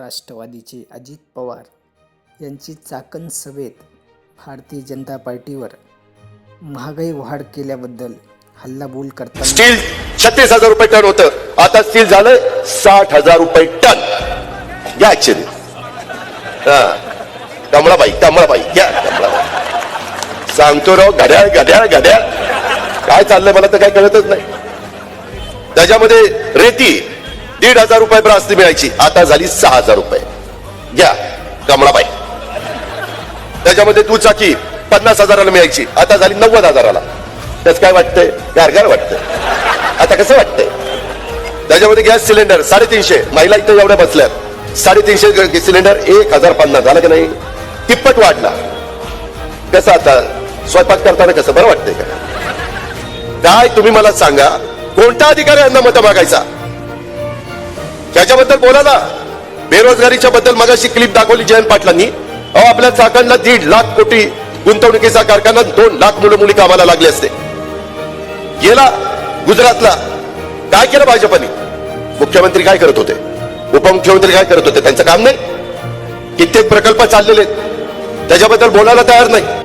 राष्ट्रवादीचे अजित पवार यांची चाकण सभेत भारतीय जनता पार्टीवर महागाई वाढ केल्याबद्दल हल्लाबोल करतात स्टील छत्तीस हजार रुपये टन होतं. आता स्टील झालं साठ हजार रुपये टन. घ्या ऍक्च्युली हा. कमळाबाई कमळाबाई घ्या कमळाबाई. सांगतो राव घड्याळ घड्याळ घड्याळ. काय चाललंय मला तर काय कळतच नाही. त्याच्यामध्ये रेती दीड हजार रुपये ब्रासनी मिळायची. आता झाली सहा हजार रुपये. घ्या कमळाबाई त्याच्यामध्ये दुचाकी पन्नास हजाराला मिळायची. आता झाली नव्वद हजाराला. त्याच काय वाटतंय? गारगार वाटतंय. आता कसं वाटतंय? त्याच्यामध्ये गॅस सिलेंडर साडेतीनशे. महिला इथं एवढ्या बसल्यात. साडेतीनशे सिलेंडर एक हजार पन्नास. झाला की नाही? तिप्पट वाढला. कसं आता? स्वयंपाक करताना कसं? बरं वाटतंय का? काय? तुम्ही मला सांगा कोणता अधिकारी यांना मत मागायचा? त्याच्याबद्दल बोला ना. बेरोजगारीच्या बद्दल मगाशी क्लिप दाखवली जयंत पाटलांनी. अहो आपल्या चाकणला दीड लाख कोटी गुंतवणुकीचा कारखाना दोन लाख मुलं मुली कामाला लागले असते. गेला गुजरातला. काय केलं भाजपने? मुख्यमंत्री काय करत होते? उपमुख्यमंत्री काय करत होते? त्यांचं काम नाही. कित्येक प्रकल्प चाललेले त्याच्याबद्दल बोलायला तयार नाही.